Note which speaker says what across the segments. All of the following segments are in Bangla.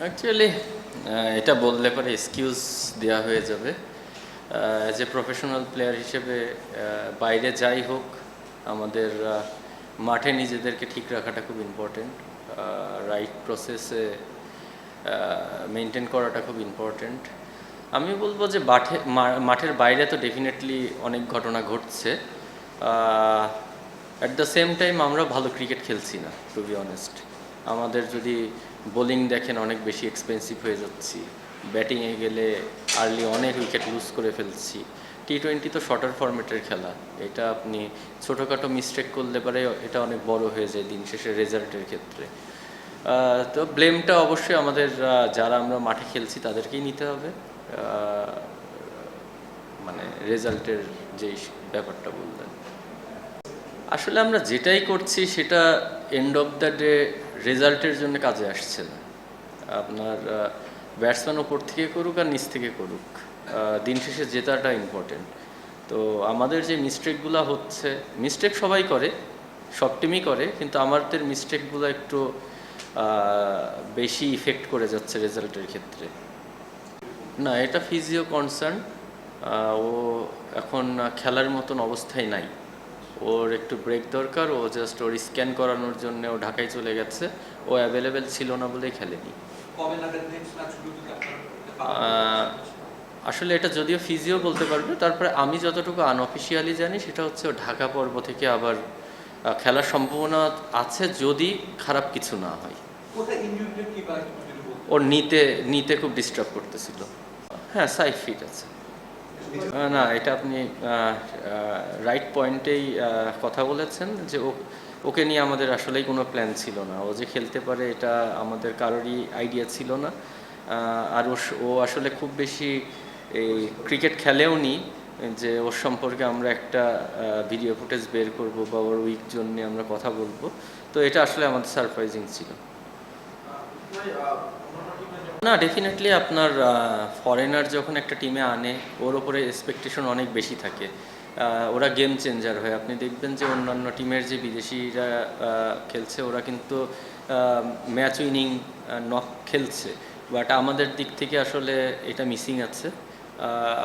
Speaker 1: অ্যাকচুয়ালি এটা বললে পরে এক্সকিউজ দেওয়া হয়ে যাবে। অ্যাজ এ প্রফেশনাল প্লেয়ার হিসেবে বাইরে যাই হোক, আমাদের মাঠে নিজেদেরকে ঠিক রাখাটা খুব ইম্পর্টেন্ট রাইট প্রসেসে মেনটেন করাটা খুব ইম্পর্টেন্ট আমি বলব যে মাঠে মাঠের বাইরে তো ডেফিনেটলি অনেক ঘটনা ঘটছে। অ্যাট দ্য সেম টাইম আমরা ভালো ক্রিকেট খেলছি না টু বি অনেস্ট আমাদের যদি বোলিং দেখেন অনেক বেশি এক্সপেন্সিভ হয়ে যাচ্ছি। ব্যাটিংয়ে গেলে আর্লি অনেক উইকেট লুজ করে ফেলছি। টি টোয়েন্টি তো শর্টার ফরম্যাটের খেলা। এটা আপনি ছোটোখাটো মিস্টেক করলে পারে এটা অনেক বড় হয়ে যায় দিন শেষে রেজাল্টের ক্ষেত্রে। তো ব্লেমটা অবশ্যই আমাদের যারা আমরা মাঠে খেলছি তাদেরকেই নিতে হবে। মানে রেজাল্টের যে ব্যাপারটা বললেন। আসলে আমরা যেটাই করছি সেটা এন্ড অফ দ্য ডে রেজাল্টের জন্য কাজে আসছে না। আপনার ব্যাটসম্যান ওপর থেকে করুক আর নিচ থেকে করুক দিন শেষে জেতাটা ইম্পর্টেন্ট তো আমাদের যে মিস্টেকগুলো হচ্ছে মিস্টেক সবাই করে, সব টিমই করে, কিন্তু আমাদের মিস্টেকগুলো একটু বেশি ইফেক্ট করে যাচ্ছে রেজাল্টের ক্ষেত্রে। না, এটা ফিজিও কনসার্ন ও এখন খেলার মতন অবস্থায় নাই। ওর একটু ব্রেক দরকার ও জাস্ট ওর স্ক্যান করানোর জন্য ও ঢাকায় চলে গেছে। ও অ্যাভেলেবেল ছিল না বলেই খেলেনি। আসলে এটা যদিও ফিজিও বলতে পারবে তারপরে আমি যতটুকু আনঅফিসিয়ালি জানি সেটা হচ্ছে ও ঢাকা পর্ব থেকে আবার খেলার সম্ভাবনা আছে যদি খারাপ কিছু না হয়? ওর নিতে নিতে খুব ডিস্টার্ব করতেছিল। হ্যাঁ সাইড ফিট আছে। না, এটা আপনি রাইট পয়েন্টেই কথা বলেছেন যে ওকে নিয়ে আমাদের আসলেই কোনো প্ল্যান ছিল না। ও যে খেলতে পারে এটা আমাদের কারোরই আইডিয়া ছিল না। আর ও ও আসলে খুব বেশি এই ক্রিকেট খেলেও নি, যে ওর সম্পর্কে আমরা একটা ভিডিও ফুটেজ বের করব বা ওর উইক জন্য আমরা কথা বলব। তো এটা আসলে আমাদের সারপ্রাইজিং ছিল। না ডেফিনেটলি আপনার ফরেনার যখন একটা টিমে আনে, ওর ওপরে এক্সপেকটেশন অনেক বেশি থাকে। ওরা গেম চেঞ্জার হয়। আপনি দেখবেন যে অন্যান্য টিমের যে বিদেশিরা খেলছে, ওরা কিন্তু ম্যাচ উইনিং নক খেলছে। বাট আমাদের দিক থেকে আসলে এটা মিসিং আছে।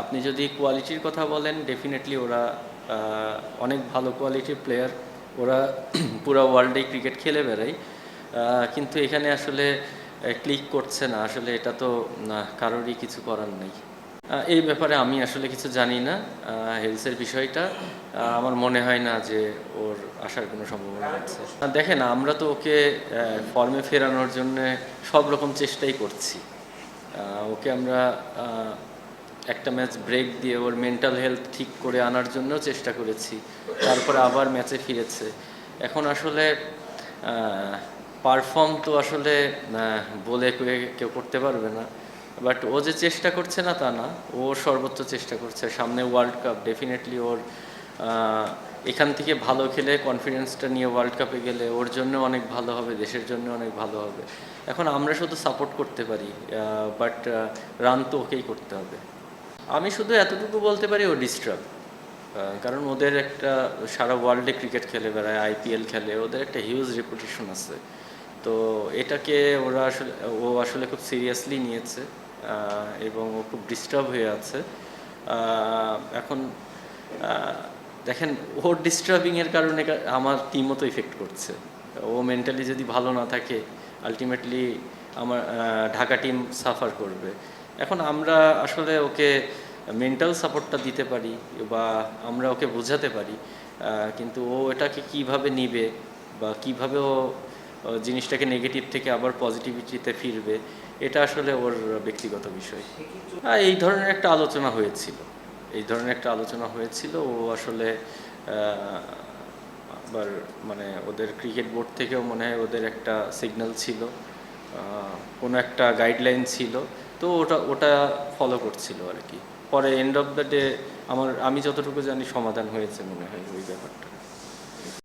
Speaker 1: আপনি যদি কোয়ালিটির কথা বলেন ডেফিনেটলি ওরা অনেক ভালো কোয়ালিটির প্লেয়ার ওরা পুরো ওয়ার্ল্ডে ক্রিকেট খেলে বেড়ায়। কিন্তু এখানে আসলে ক্লিক করছে না, আসলে এটা তো কারোরই কিছু করার নেই। এই ব্যাপারে আমি আসলে কিছু জানি না হেলসের বিষয়টা আমার মনে হয় না যে ওর আসার কোনো সম্ভাবনা আছে। দেখেন, আমরা তো ওকে ফর্মে ফেরানোর জন্য সব রকম চেষ্টাই করছি। ওকে আমরা একটা ম্যাচ ব্রেক দিয়ে ওর মেন্টাল হেলথ ঠিক করে আনার জন্য চেষ্টা করেছি, তারপরে আবার ম্যাচে ফিরেছে। এখন আসলে পারফর্ম তো আসলে বলে কেউ করতে পারবে না। বাট ও যে চেষ্টা করছে না তা না, ও সর্বোচ্চ চেষ্টা করছে। সামনে ওয়ার্ল্ড কাপ ডেফিনেটলি ওর এখান থেকে ভালো খেলে কনফিডেন্সটা নিয়ে ওয়ার্ল্ড কাপে গেলে ওর জন্য অনেক ভালো হবে, দেশের জন্য অনেক ভালো হবে। এখন আমরা শুধু সাপোর্ট করতে পারি বাট রান তো ওকেই করতে হবে। আমি শুধু এতটুকু বলতে পারি ও ডিস্টার্ব কারণ ওদের একটা সারা ওয়ার্ল্ডে ক্রিকেট খেলে বেড়ায় আইপিএল খেলে, ওদের একটা হিউজ রেপুটেশন আছে। তো এটাকে ওরা আসলে, ও আসলে খুব সিরিয়াসলি নিয়েছে এবং ও খুব ডিস্টার্ব হয়ে আছে। এখন দেখেন, ওর ডিস্টার্বিংয়ের কারণে আমার টিমও তো ইফেক্ট করছে। ও মেন্টালি যদি ভালো না থাকে আলটিমেটলি আমার ঢাকা টিম সাফার করবে। এখন আমরা আসলে ওকে মেন্টাল সাপোর্টটা দিতে পারি বা আমরা ওকে বোঝাতে পারি কিন্তু ও এটাকে কীভাবে নিবে বা কীভাবে ও জিনিসটাকে নেগেটিভ থেকে আবার পজিটিভিটিতে ফিরবে, এটা আসলে ওর ব্যক্তিগত বিষয়। হ্যাঁ এই ধরনের একটা আলোচনা হয়েছিল। এই ধরনের একটা আলোচনা হয়েছিল, ও আসলে আবার মানে ওদের ক্রিকেট বোর্ড থেকেও মনে হয় ওদের একটা সিগন্যাল ছিল কোনো একটা গাইডলাইন ছিল, তো ওটা ওটা ফলো করছিল আর কি। পরে এন্ড অফ দ্য ডে আমার, আমি যতটুকু জানি সমাধান হয়েছে মনে হয় ওই ব্যাপারটা।